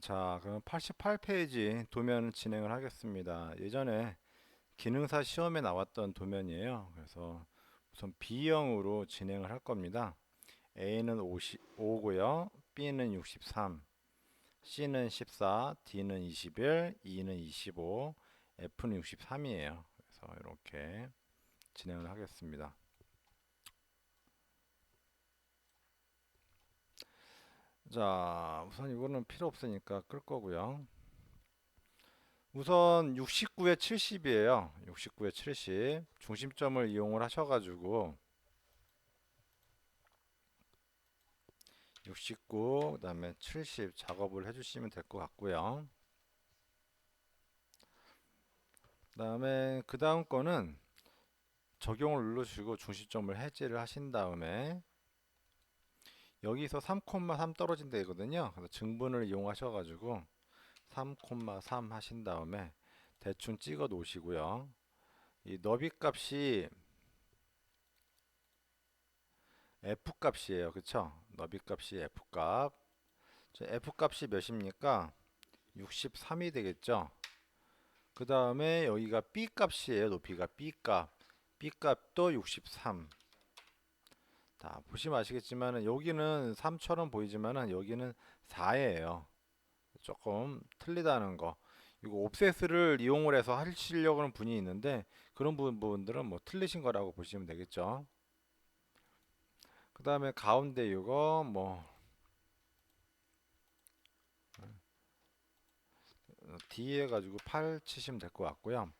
자, 그럼 88페이지 도면 진행을 하겠습니다. 예전에 기능사 시험에 나왔던 도면이에요. 그래서 우선 B형으로 진행을 할 겁니다. A는 50, 5고요. B는 63, C는 14, D는 21, E는 25, F는 63이에요. 그래서 이렇게 진행을 하겠습니다. 자, 우선 이거는 필요 없으니까 끌 거고요. 우선 69에 70이에요. 69에 70. 중심점을 이용을 하셔가지고 69, 그 다음에 70 작업을 해주시면 될 것 같고요. 그 다음에 그 다음 거는 적용을 눌러주시고 중심점을 해제를 하신 다음에 여기서 3,3 떨어진 데거든요. 그래서 증분을 이용하셔가지고 3,3 하신 다음에 대충 찍어 놓으시고요. 이 너비 값이 f 값이에요. 그쵸? 너비 값이 f 값. 저 f 값이 몇입니까? 63이 되겠죠? 그 다음에 여기가 b 값이에요. 높이가 b 값. b 값도 63. 자, 보시면 아시겠지만은 여기는 3처럼 보이지만은 여기는 4예요. 조금 틀리다는 거. 이거 옵셋을 이용을 해서 하시려고 하는 분이 있는데 그런 부분들은 뭐 틀리신 거라고 보시면 되겠죠. 그 다음에 가운데 이거 뭐 D 해가지고 8 치시면 될 것 같고요.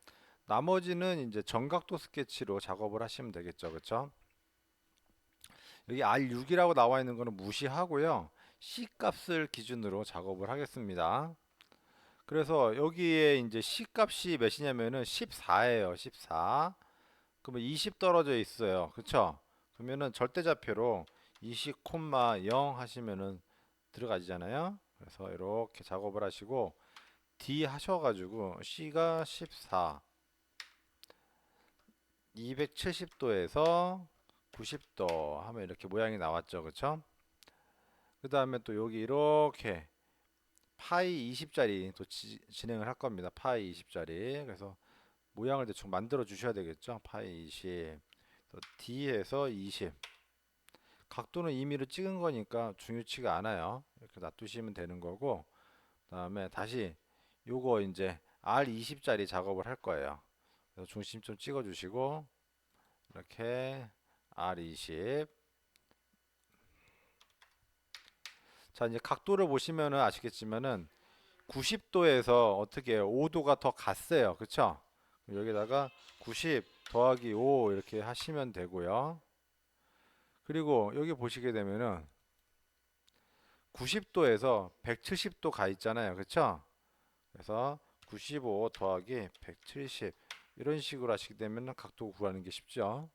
나머지는 이제 정각도 스케치로 작업을 하시면 되겠죠. 그렇죠? 여기 R6이라고 나와 있는 거는 무시하고요. C 값을 기준으로 작업을 하겠습니다. 그래서 여기에 이제 C 값이 몇이냐면은 14예요. 14. 그러면 20 떨어져 있어요. 그쵸? 그러면은 절대좌표로 20,0 하시면은 들어가지잖아요. 그래서 이렇게 작업을 하시고 D 하셔가지고 C가 14 270도에서 90도 하면 이렇게 모양이 나왔죠. 그쵸? 그 다음에 또 여기 이렇게 파이 20짜리 또 지, 진행을 할 겁니다. 파이 20짜리. 그래서 모양을 대충 만들어 주셔야 되겠죠. 파이 20. 또 D에서 20. 각도는 임의로 찍은 거니까 중요치가 않아요. 이렇게 놔두시면 되는 거고. 그다음에 다시 요거 이제 R20짜리 작업을 할 거예요. 그래서 중심 좀 찍어 주시고 이렇게 R20 자 이제 각도를 보시면은 아시겠지만은 90도에서 어떻게 해요? 5도가 더 갔어요. 그쵸? 여기다가 90 더하기 5 이렇게 하시면 되고요. 그리고 여기 보시게 되면은 90도에서 170도 가 있잖아요. 그쵸? 그래서 95 더하기 170 이런 식으로 하시게 되면 각도 구하는 게 쉽죠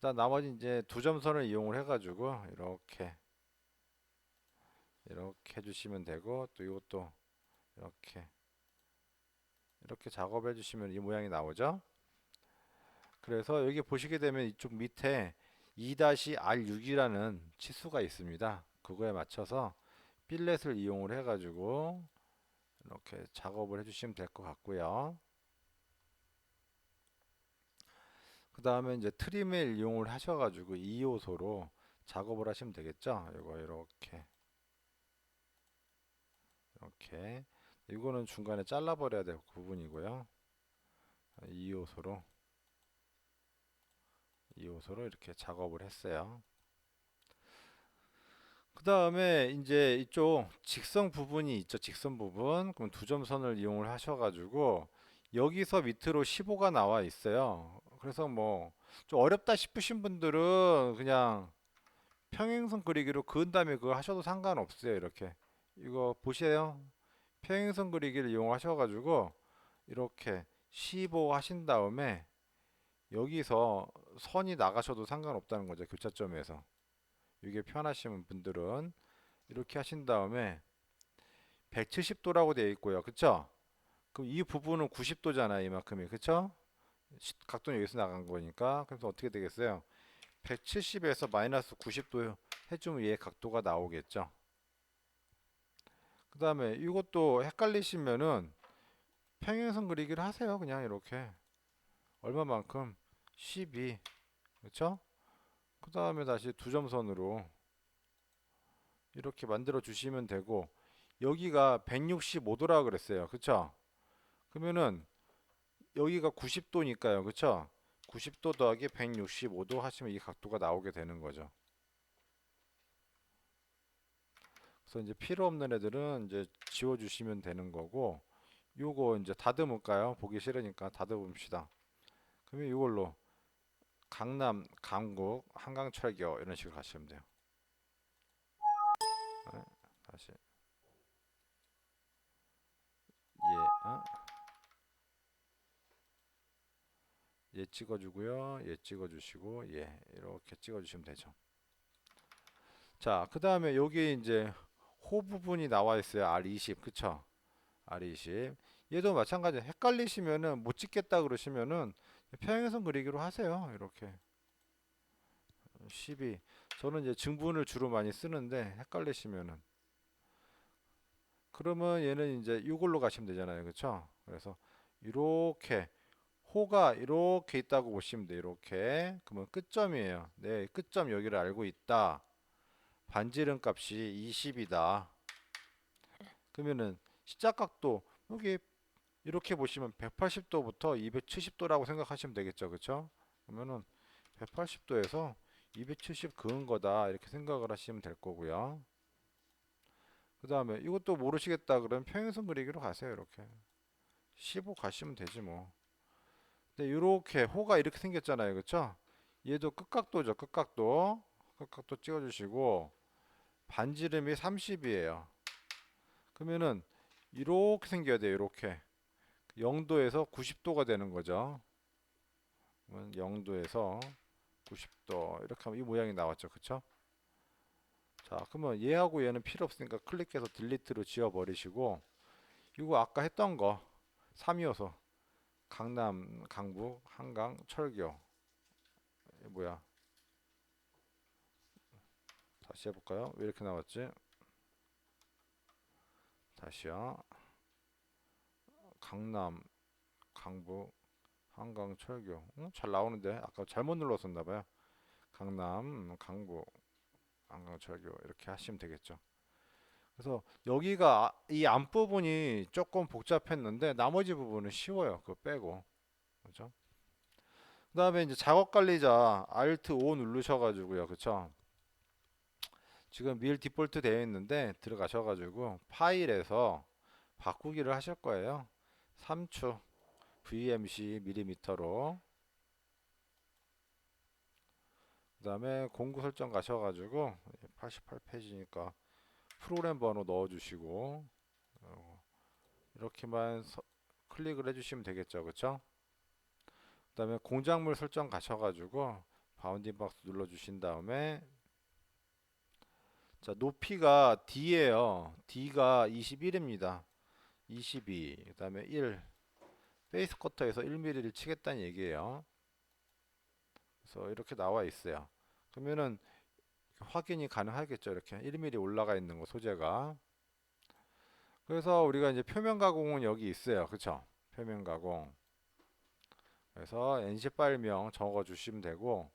자, 나머지 이제 두 점선을 이용을 해가지고 이렇게 이렇게 해주시면 되고 또 이것도 이렇게 이렇게 작업해 주시면 이 모양이 나오죠. 그래서 여기 보시게 되면 이쪽 밑에 2-R6이라는 치수가 있습니다. 그거에 맞춰서 필렛을 이용을 해가지고 이렇게 작업을 해주시면 될 것 같고요. 그 다음에 이제 트림을 이용을 하셔가지고 이 요소로 작업을 하시면 되겠죠. 이거 이렇게 이렇게 이거는 중간에 잘라버려야 될 부분이고요. 이 요소로 이 요소로 이렇게 작업을 했어요. 그 다음에 이제 이쪽 직선 부분이 있죠. 직선 부분. 그럼 두 점선을 이용을 하셔가지고 여기서 밑으로 15가 나와 있어요. 그래서 뭐 좀 어렵다 싶으신 분들은 그냥 평행선 그리기로 그은 다음에 그거 하셔도 상관없어요. 이렇게 이거 보세요. 평행선 그리기를 이용하셔가지고 이렇게 15 하신 다음에 여기서 선이 나가셔도 상관없다는 거죠. 교차점에서 이게 편하신 분들은 이렇게 하신 다음에 170도라고 되어 있고요. 그쵸? 그럼 이 부분은 90도잖아요. 이만큼이. 그쵸? 각도는 여기서 나간 거니까 그래서 어떻게 되겠어요? 170에서 마이너스 90도 해주면 얘 각도가 나오겠죠. 그 그다음에 이것도 헷갈리시면은 평행선 그리기를 하세요. 그냥 이렇게 얼마만큼 12 그렇죠? 그 다음에 다시 두 점선으로 이렇게 만들어 주시면 되고 여기가 165도라 그랬어요. 그쵸? 그러면은 여기가 90도니까요. 그쵸? 90도 더하기 165도 하시면 이 각도가 나오게 되는 거죠. 그래서 이제 필요 없는 애들은 이제 지워 주시면 되는 거고 요거 이제 다듬을까요? 보기 싫으니까 다듬읍시다. 그러면 이걸로 강남, 강북, 한강철교 이런 식으로 가시면 돼요. 네, 다시 예, 어? 얘 찍어주고요. 얘 찍어주시고 얘 이렇게 찍어주시면 되죠. 자, 그 다음에 여기 이제 호 부분이 나와 있어요. R20 그쵸? R20 얘도 마찬가지. 헷갈리시면은 못 찍겠다 그러시면은 평행선 그리기로 하세요. 이렇게 12 저는 이제 증분을 주로 많이 쓰는데 헷갈리시면은 그러면 얘는 이제 이걸로 가시면 되잖아요. 그쵸? 그래서 이렇게 호가 이렇게 있다고 보시면 돼요. 이렇게. 그러면 끝점이에요. 네, 끝점 여기를 알고 있다. 반지름 값이 20이다. 그러면은 시작각도 여기 이렇게 보시면 180도부터 270도라고 생각하시면 되겠죠. 그쵸? 그러면은 180도에서 270 그은 거다. 이렇게 생각을 하시면 될 거고요. 그 다음에 이것도 모르시겠다 그러면 평행선 그리기로 가세요. 이렇게. 15 가시면 되지 뭐. 근데 이렇게 호가 이렇게 생겼잖아요. 그쵸? 얘도 끝각도죠. 끝각도. 끝각도 찍어 주시고 반지름이 30이에요. 그러면은 이렇게 생겨야 돼요. 이렇게 0도에서 90도가 되는 거죠. 0도에서 90도 이렇게 하면 이 모양이 나왔죠. 그쵸? 자, 그러면 얘하고 얘는 필요 없으니까 클릭해서 딜리트로 지워 버리시고 이거 아까 했던 거 3이어서 강남, 강북, 한강, 철교 뭐야? 다시 해볼까요? 왜 이렇게 나왔지? 다시요. 강남, 강북, 한강, 철교. 응? 잘 나오는데 아까 잘못 눌렀었나 봐요. 강남, 강북, 한강, 철교 이렇게 하시면 되겠죠. 그래서 여기가 아- 이 앞부분이 조금 복잡했는데 나머지 부분은 쉬워요. 그거 빼고. 그죠? 그 다음에 이제 작업 관리자 Alt O 누르셔 가지고요. 그쵸? 지금 밀 디폴트 되어 있는데 들어가셔 가지고 파일에서 바꾸기를 하실 거예요. 3추 VMC 밀리미터로 그 다음에 공구 설정 가셔 가지고 88페이지니까 프로그램 번호 넣어 주시고 어, 이렇게만 서- 클릭을 해 주시면 되겠죠. 그쵸? 그 다음에 공작물 설정 가셔 가지고 바운딩 박스 눌러 주신 다음에 자, 높이가 D예요. D가 21입니다. 22. 그 다음에 1. 베이스 커터에서 1mm를 치겠다는 얘기예요. 그래서 이렇게 나와 있어요. 그러면은 확인이 가능하겠죠. 이렇게 1mm 올라가 있는 거 소재가. 그래서 우리가 이제 표면 가공은 여기 있어요. 그쵸? 표면 가공. 그래서 NC 파일명 적어 주시면 되고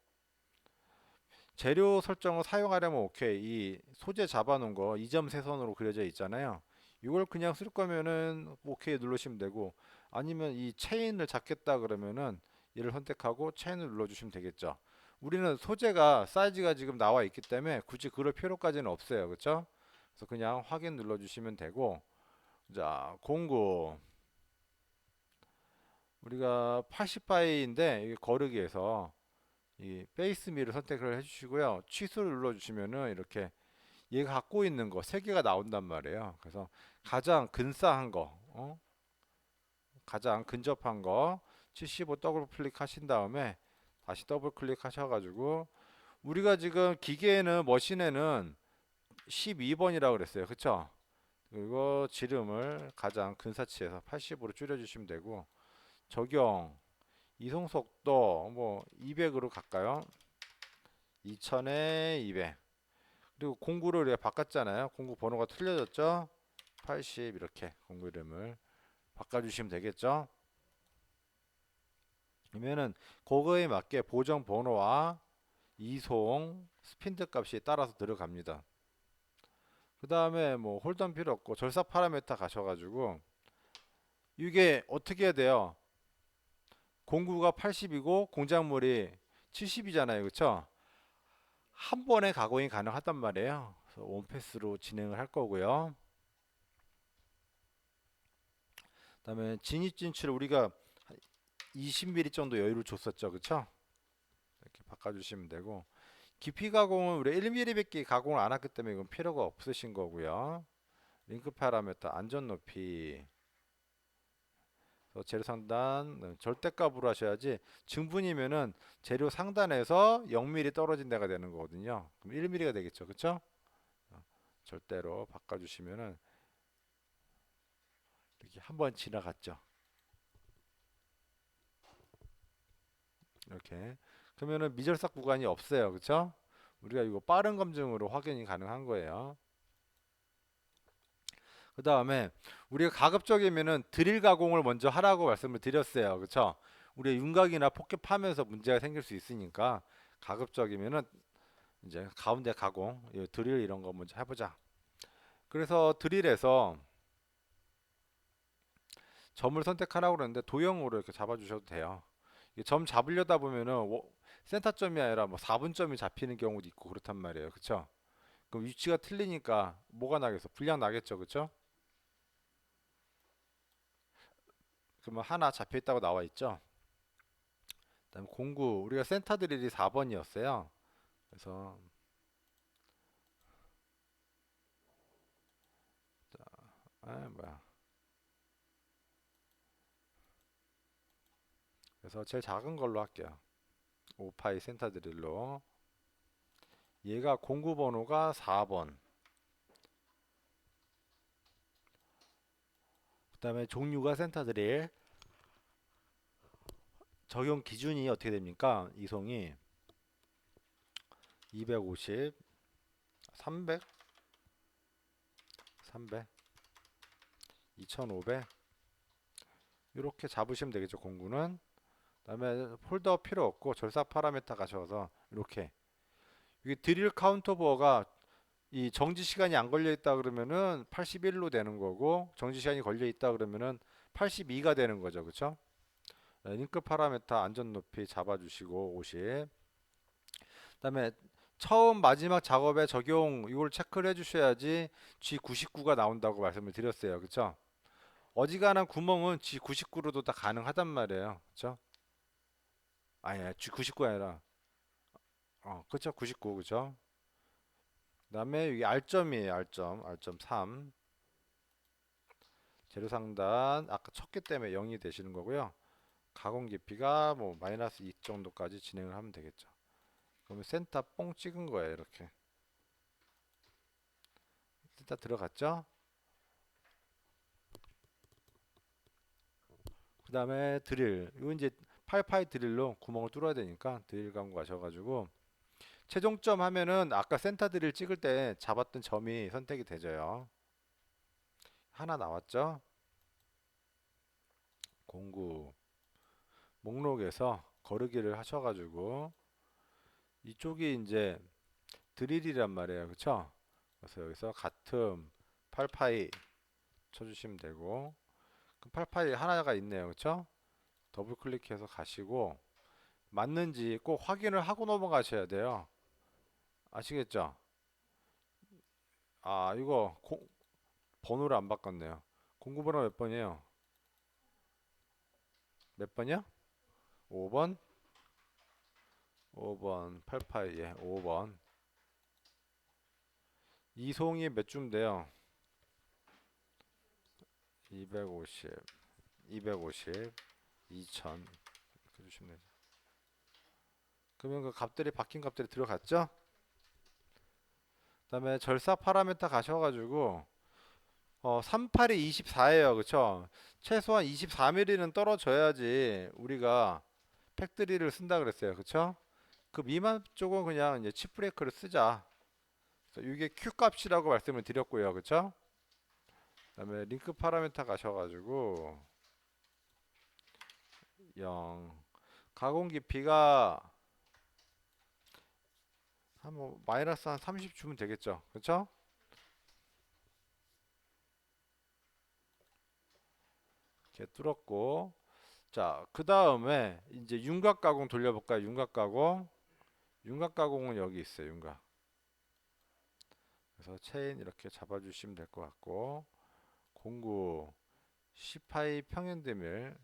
재료 설정을 사용하려면 오케이. 이 소재 잡아 놓은 거 2점 세선으로 그려져 있잖아요. 이걸 그냥 쓸 거면은 오케이 누르시면 되고 아니면 이 체인을 잡겠다 그러면은 얘를 선택하고 체인을 눌러 주시면 되겠죠. 우리는 소재가 사이즈가 지금 나와 있기 때문에 굳이 그럴 필요까지는 없어요. 그렇죠? 그래서 그냥 확인 눌러 주시면 되고 자 공구 우리가 80바이인데 거르기에서 이 베이스 밀을 선택을 해 주시고요. 취소를 눌러 주시면은 이렇게 얘가 갖고 있는 거 세 개가 나온단 말이에요. 그래서 가장 근사한 거, 어? 가장 근접한 거 75 더블 클릭하신 다음에 다시 더블 클릭하셔가지고 우리가 지금 기계에는 머신에는 12번이라고 그랬어요. 그쵸? 그리고 지름을 가장 근사치에서 80으로 줄여주시면 되고 적용 이송 속도 뭐 200으로 갈까요? 2000에 200 그리고 공구를 우리가 바꿨잖아요 공구 번호가 틀려졌죠 80 이렇게 공구 이름을 바꿔주시면 되겠죠. 그러면은 그거에 맞게 보정 번호와 이송 스핀드 값이 따라서 들어갑니다. 그 다음에 뭐 홀던 필요 없고 절사 파라메타 가셔가지고 이게 어떻게 해야 돼요? 공구가 80이고 공작물이 70이잖아요, 그렇죠? 한 번에 가공이 가능하단 말이에요. 그래서 원패스로 진행을 할 거고요. 그 다음에 진입 진출을 우리가 20mm 정도 여유를 줬었죠, 그렇죠? 이렇게 바꿔주시면 되고 깊이 가공은 우리 1mm밖에 가공을 안 했기 때문에 이건 필요가 없으신 거고요. 링크 파라미터 안전 높이 재료 상단 네, 절대값으로 하셔야지 증분이면은 재료 상단에서 0mm 떨어진 데가 되는 거거든요. 그럼 1mm가 되겠죠, 그렇죠? 절대로 바꿔 주시면은 이렇게 한번 지나갔죠. 이렇게 그러면은 미절삭 구간이 없어요, 그렇죠? 우리가 이거 빠른 검증으로 확인이 가능한 거예요. 그 다음에 우리가 가급적이면은 드릴 가공을 먼저 하라고 말씀을 드렸어요. 그쵸? 우리가 윤곽이나 폭격 파면서 문제가 생길 수 있으니까 가급적이면은 이제 가운데 가공, 이 드릴 이런 거 먼저 해보자. 그래서 드릴에서 점을 선택하라고 그러는데 도형으로 이렇게 잡아주셔도 돼요. 점 잡으려다 보면은 워- 센터점이 아니라 뭐 4분점이 잡히는 경우도 있고 그렇단 말이에요. 그쵸? 그럼 위치가 틀리니까 뭐가 나겠어? 불량 나겠죠. 그쵸? 그러면 하나 잡혀 있다고 나와 있죠. 그다음 공구 우리가 센터 드릴이 4번이었어요. 그래서 자, 아 뭐야? 그래서 제일 작은 걸로 할게요. 5파이 센터 드릴로 얘가 공구 번호가 4번. 그 다음에 종류가 센터 드릴 적용 기준이 어떻게 됩니까? 이송이 250 300 300 2500 이렇게 잡으시면 되겠죠 공구는 그 다음에 폴더 필요 없고 절사 파라메타 가셔서 이렇게 이게 드릴 카운터 버가 이 정지 시간이 안 걸려 있다 그러면은 81로 되는 거고 정지 시간이 걸려 있다 그러면은 82가 되는 거죠. 그렇죠? 링크 파라메타 안전 높이 잡아 주시고 50. 그다음에 처음 마지막 작업에 적용 이걸 체크를 해 주셔야지 G99가 나온다고 말씀을 드렸어요. 그렇죠? 어지간한 구멍은 G99로도 다 가능하단 말이에요. 그렇죠? 아니야. G99가 아니라 어, 그렇죠. 99. 그렇죠? 그다음에 여기 R점이에요. R점. R점 3. 재료 상단 아까 쳤기 때문에 0이 되시는 거고요. 가공 깊이가 뭐 마이너스 2 정도까지 진행을 하면 되겠죠. 그러면 센터 뽕 찍은 거예요. 이렇게. 센터 들어갔죠? 그 다음에 드릴. 이거 이제 파이파이 드릴로 구멍을 뚫어야 되니까 드릴 감고 가셔가지고 최종점 하면은 아까 센터 드릴 찍을 때 잡았던 점이 선택이 되져요. 하나 나왔죠? 공구 목록에서 거르기를 하셔가지고 이쪽이 이제 드릴이란 말이에요. 그쵸? 그래서 여기서 같음 8파이 쳐주시면 되고 그 8파이 하나가 있네요. 그쵸? 더블 클릭해서 가시고 맞는지 꼭 확인을 하고 넘어가셔야 돼요. 아시겠죠? 아 이거 공- 번호를 안 바꿨네요. 공구번호 몇 번이에요? 몇 번이요? 5번? 5번 88 예 5번 이송이 몇 줌 돼요? 250 250 2000 이렇게 주시면 되죠. 그러면 그 값들이 바뀐 값들이 들어갔죠? 그다음에 절사 파라메타 가셔가지고 어 38이 24예요, 그쵸? 최소한 24mm는 떨어져야지 우리가 팩트리를 쓴다 그랬어요, 그쵸? 그 미만 쪽은 그냥 이제 칩 브레이크를 쓰자. 이게 Q 값이라고 말씀을 드렸고요, 그쵸? 그다음에 링크 파라미터 가셔가지고 0 가공 깊이가 한뭐 마이너스 한 30 주면 되겠죠. 그렇죠? 이렇게 뚫었고. 자그 다음에 이제 윤곽 가공 돌려볼까요? 윤곽 가공? 윤곽 가공은 여기 있어요 윤곽. 그래서 체인 이렇게 잡아주시면 될 것 같고. 공구 10파이 평행대밀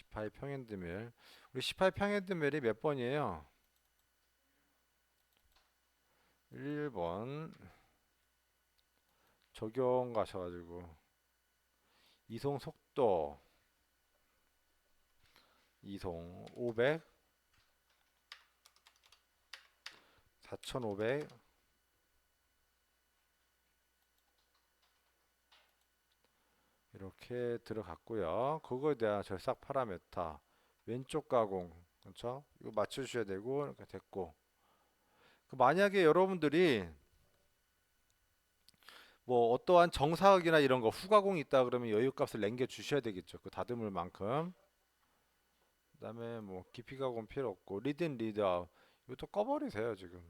18 평행드밀. 우리 18 평행드밀이 몇 번이에요? 1번. 적용 가셔가지고. 이송 속도. 이송 500 4500 이렇게 들어갔고요. 그거에 대한 절삭 파라메타 왼쪽 가공 그렇죠? 이거 맞춰주셔야 되고 이렇게 됐고 그 만약에 여러분들이 뭐 어떠한 정사각이나 이런 거 후가공이 있다 그러면 여유값을 남겨 주셔야 되겠죠. 그 다듬을 만큼 그다음에 뭐 깊이 가공 필요 없고 리드인 리드아웃 이것도 꺼버리세요 지금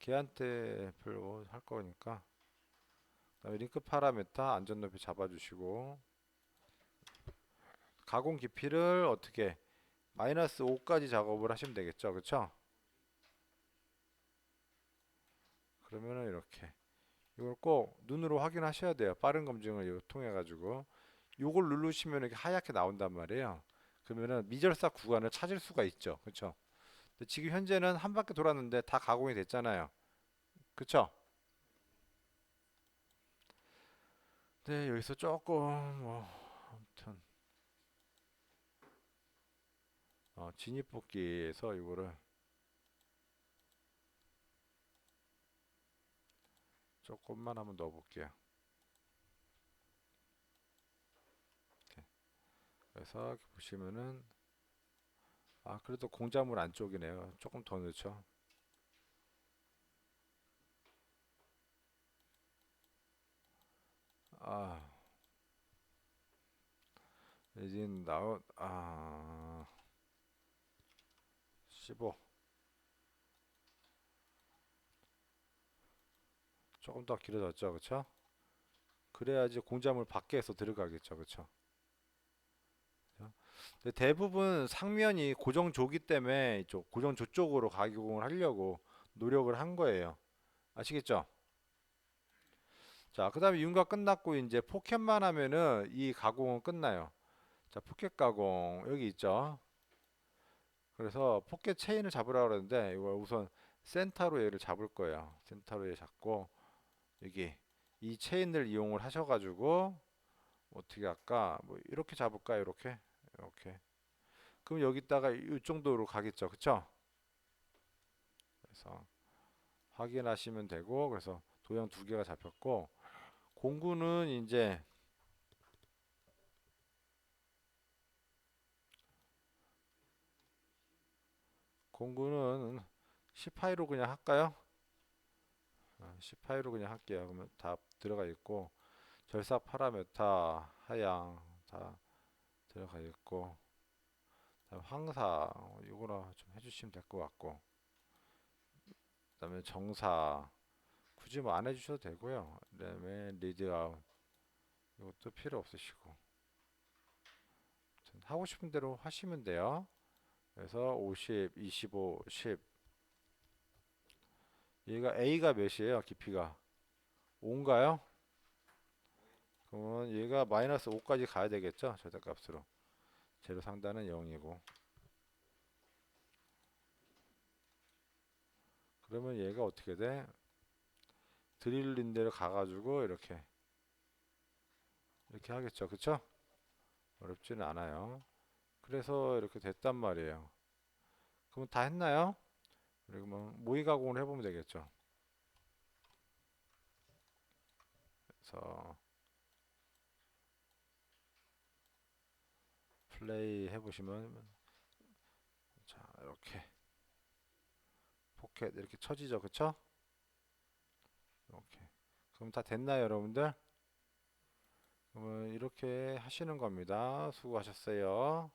걔한테 별로 할 거니까 그다음에 링크 파라메타 안전 높이 잡아주시고 가공 깊이를 어떻게 마이너스 5까지 작업을 하시면 되겠죠. 그쵸? 그러면은 이렇게 이걸 꼭 눈으로 확인하셔야 돼요. 빠른 검증을 통해 가지고 요걸 누르시면 이렇게 하얗게 나온단 말이에요. 그러면은 미절삭 구간을 찾을 수가 있죠. 그쵸? 지금 현재는 한 바퀴 돌았는데 다 가공이 됐잖아요. 그쵸 네, 여기서 조금 뭐 아무튼 어, 진입 뽑기에서 이거를 조금만 한번 넣어 볼게요. 이렇게. 그래서 보시면은 아 그래도 공작물 안쪽이네요. 조금 더 넣죠. 아. 이제 나온 아. 15 조금 더 길어졌죠 그쵸? 그래야지 공작물 밖에서 들어가겠죠 그쵸? 근데 대부분 상면이 고정조기 때문에 이쪽 고정조 쪽으로 가공을 하려고 노력을 한 거예요. 아시겠죠 자, 그 다음에 윤곽 끝났고 이제 포켓만 하면은 이 가공은 끝나요. 자, 포켓 가공 여기 있죠. 그래서 포켓 체인을 잡으라 그러는데 이걸 우선 센터로 얘를 잡을 거예요. 센터로 얘 잡고 여기 이 체인을 이용을 하셔가지고 어떻게 할까? 뭐 이렇게 잡을까? 이렇게 이렇게. 그럼 여기다가 이 정도로 가겠죠, 그쵸? 그래서 확인하시면 되고 그래서 도형 두 개가 잡혔고 공구는 이제 공구는 10파이로 그냥 할까요? 10파이로 그냥 할게요. 그러면 다 들어가 있고 절삭 파라메타 하향 다 들어가 있고 황사 이거나 좀 해주시면 될 것 같고 그다음에 정사 굳이 뭐 안 해주셔도 되고요. 그다음에 리드 아웃 이것도 필요 없으시고 하고 싶은 대로 하시면 돼요. 그래서 50, 25, 10 얘가 A가 몇이에요? 깊이가 5인가요? 그러면 얘가 마이너스 5까지 가야 되겠죠? 절대값으로 제로 상단은 0이고 그러면 얘가 어떻게 돼? 드릴린 대로 가가지고 이렇게 이렇게 하겠죠. 그쵸? 어렵지는 않아요. 그래서 이렇게 됐단 말이에요. 그러면 다 했나요? 그리고 모의 가공을 해보면 되겠죠. 그래서 플레이 해보시면 자 이렇게 포켓 이렇게 쳐지죠, 그쵸? 그럼 다 됐나요, 여러분들? 이렇게 하시는 겁니다. 수고하셨어요.